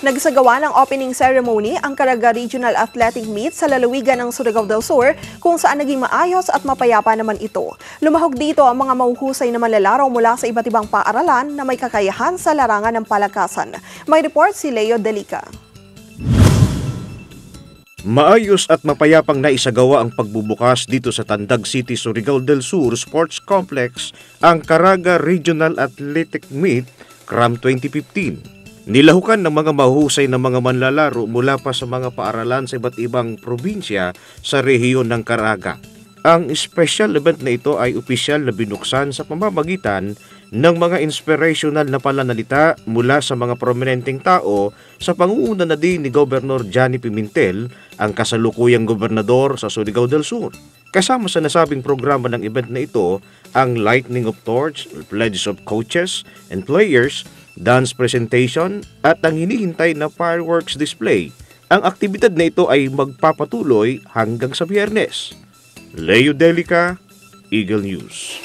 Nagsagawa ng opening ceremony ang Caraga Regional Athletic Meet sa lalawigan ng Surigao del Sur kung saan naging maayos at mapayapa naman ito. Lumahog dito ang mga mahuhusay na manlalaro mula sa iba't ibang paaralan na may kakayahan sa larangan ng palakasan. May report si Leo Delica. Maayos at mapayapang naisagawa ang pagbubukas dito sa Tandag City, Surigao del Sur Sports Complex ang Caraga Regional Athletic Meet CRAM 2015. Nilahukan ng mga mahusay na mga manlalaro mula pa sa mga paaralan sa iba't ibang probinsya sa rehiyon ng Caraga. Ang special event na ito ay opisyal na binuksan sa pamamagitan ng mga inspirational na pananalita mula sa mga prominenteng tao sa pangunguna na din ni Gobernador Johnny Pimentel, ang kasalukuyang gobernador sa Surigao del Sur. Kasama sa nasabing programa ng event na ito ang Lightning of Torch, Pledges of Coaches and Players, dance presentation at ang hinihintay na fireworks display. Ang aktibidad na ito ay magpapatuloy hanggang sa biyernes. Leo Delica, Eagle News.